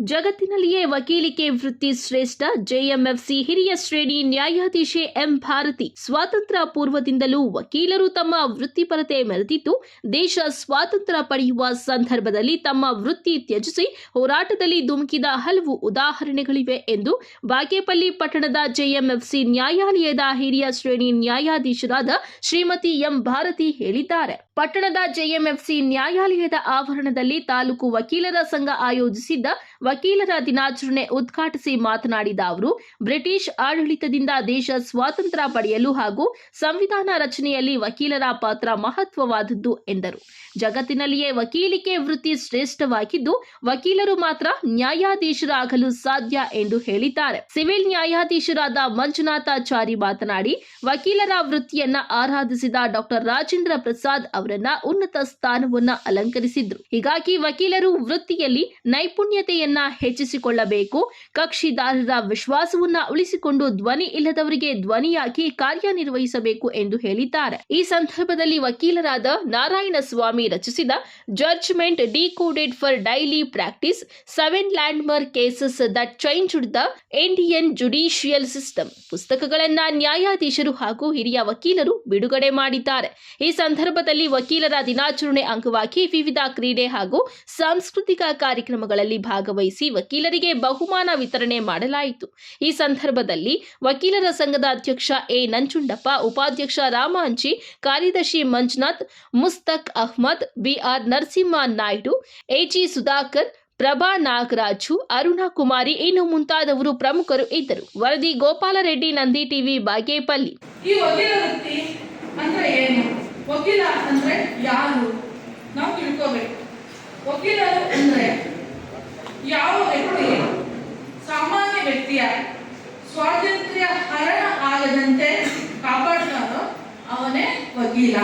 ಜಗತ್ತಿನಲ್ಲಿಯೇ ವಕೀಲಿಕೆ ವೃತ್ತಿ ಶ್ರೇಷ್ಠ, ಜೆಎಂಎಫ್ಸಿ ಹಿರಿಯ ಶ್ರೇಣಿ ನ್ಯಾಯಾಧೀಶೆ ಎಂ. ಭಾರತಿ ಸ್ವಾತಂತ್ರ್ಯ ಪೂರ್ವದಿಂದಲೂ ವಕೀಲರು ತಮ್ಮ ವೃತ್ತಿಪರತೆ ಮೆರೆದಿದ್ದು, ದೇಶ ಸ್ವಾತಂತ್ರ್ಯ ಪಡೆಯುವ ಸಂದರ್ಭದಲ್ಲಿ ತಮ್ಮ ವೃತ್ತಿ ತ್ಯಜಿಸಿ ಹೋರಾಟದಲ್ಲಿ ಧುಮುಕಿದ ಹಲವು ಉದಾಹರಣೆಗಳಿವೆ ಎಂದು ಬಾಗೇಪಲ್ಲಿ ಪಟ್ಟಣದ ಜೆಎಂಎಫ್ಸಿ ನ್ಯಾಯಾಲಯದ ಹಿರಿಯ ಶ್ರೇಣಿ ನ್ಯಾಯಾಧೀಶರಾದ ಶ್ರೀಮತಿ ಎಂ. ಭಾರತಿ ಹೇಳಿದ್ದಾರೆ. ಪಟ್ಟಣದ ಜೆಎಂಎಫ್ಸಿ ನ್ಯಾಯಾಲಯದ ಆವರಣದಲ್ಲಿ ತಾಲೂಕು ವಕೀಲರ ಸಂಘ ಆಯೋಜಿಸಿದ್ದ ವಕೀಲರ ದಿನಾಚರಣೆ ಉದ್ಘಾಟಿಸಿ ಮಾತನಾಡಿದ ಅವರು, ಬ್ರಿಟಿಷ್ ಆಡಳಿತದಿಂದ ದೇಶ ಸ್ವಾತಂತ್ರ್ಯ ಪಡೆಯಲು ಹಾಗೂ ಸಂವಿಧಾನ ರಚನೆಯಲ್ಲಿ ವಕೀಲರ ಪಾತ್ರ ಮಹತ್ವವಾದದ್ದು ಎಂದರು. ಜಗತ್ತಿನಲ್ಲಿಯೇ ವಕೀಲಿಕೆ ವೃತ್ತಿ ಶ್ರೇಷ್ಠವಾಗಿದ್ದು, ವಕೀಲರು ಮಾತ್ರ ನ್ಯಾಯಾಧೀಶರಾಗಲು ಸಾಧ್ಯ ಎಂದು ಹೇಳಿದ್ದಾರೆ. ಸಿವಿಲ್ ನ್ಯಾಯಾಧೀಶರಾದ ಮಂಜುನಾಥಾಚಾರಿ ಮಾತನಾಡಿ, ವಕೀಲರ ವೃತ್ತಿಯನ್ನ ಆರಾಧಿಸಿದ ಡಾಕ್ಟರ್ ರಾಜೇಂದ್ರ ಪ್ರಸಾದ್ ಅವರನ್ನ ಉನ್ನತ ಸ್ಥಾನವನ್ನ ಅಲಂಕರಿಸಿದ್ರು. ಹೀಗಾಗಿ ವಕೀಲರು ವೃತ್ತಿಯಲ್ಲಿ ನೈಪುಣ್ಯತೆಯನ್ನ ಹೆಚ್ಚಿಸಿಕೊಳ್ಳಬೇಕು. ಕಕ್ಷಿದಾರರ ವಿಶ್ವಾಸವನ್ನ ಉಳಿಸಿಕೊಂಡು ಧ್ವನಿ ಇಲ್ಲದವರಿಗೆ ಧ್ವನಿಯಾಗಿ ಕಾರ್ಯನಿರ್ವಹಿಸಬೇಕು ಎಂದು ಹೇಳಿದ್ದಾರೆ. ಈ ಸಂದರ್ಭದಲ್ಲಿ ವಕೀಲರಾದ ನಾರಾಯಣ ಸ್ವಾಮಿ ರಚಿಸಿದ judgment decoded for daily practice seven landmark cases that changed the Indian judicial system ಪುಸ್ತಕಗಳನ್ನ ನ್ಯಾಯಾಧೀಶರು ಹಾಗೂ ಹಿರಿಯ ವಕೀಲರು ಬಿಡುಗಡೆ ಮಾಡಿದ್ದಾರೆ. ಈ ಸಂದರ್ಭದಲ್ಲಿ ವಕೀಲರ ದಿನಾಚರಣೆ ಅಂಗವಾಗಿ ವಿವಿಧ ಕ್ರೀಡೆ ಹಾಗೂ ಸಾಂಸ್ಕೃತಿಕ ಕಾರ್ಯಕ್ರಮಗಳಲ್ಲಿ ಭಾಗವಹಿಸಿ ವಕೀಲರಿಗೆ ಬಹುಮಾನ ವಿತರಣೆ ಮಾಡಲಾಯಿತು. ಈ ಸಂದರ್ಭದಲ್ಲಿ ವಕೀಲರ ಸಂಘದ ಅಧ್ಯಕ್ಷ ಎ. ನಂಜುಂಡಪ್ಪ, ಉಪಾಧ್ಯಕ್ಷ ರಾಮಾಂಚಿ ಕಾರ್ಯದರ್ಶಿ ಮಂಜುನಾಥ್, ಮುಸ್ತಕ್ ಅಹ್ಮದ್ ಬಿಆರ್ ನರಸಿಂಹ ನಾಯ್ಡು ಎಜಿ ಸುಧಾಕರ್, ಪ್ರಭಾ ನಾಗರಾಜು, ಅರುಣಾ ಕುಮಾರಿ ಇನ್ನು ಮುಂತಾದವರು ಪ್ರಮುಖರು ಇದ್ದರು. ವರದಿ ಗೋಪಾಲರೆಡ್ಡಿ, ನಂದಿ ಟಿವಿ, ಬಾಗೇಪಲ್ಲಿ. ಈ ವಕೀಲ ಅಂದ್ರೆ ಏನು? ವಕೀಲ ಅಂದ್ರೆ ಯಾರು? ನಾವು ತಿಳ್ಕೋಬೇಕು. ವಕೀಲರು ಯಾವ ವ್ಯಕ್ತಿ ಸಾಮಾನ್ಯ ವ್ಯಕ್ತಿಯ ಸ್ವಾತಂತ್ರ್ಯ ಹರಣ ಆಗದಂತೆ ಕಾಪಾಡ್ತಾನೋ ಅವನೇ ವಕೀಲ.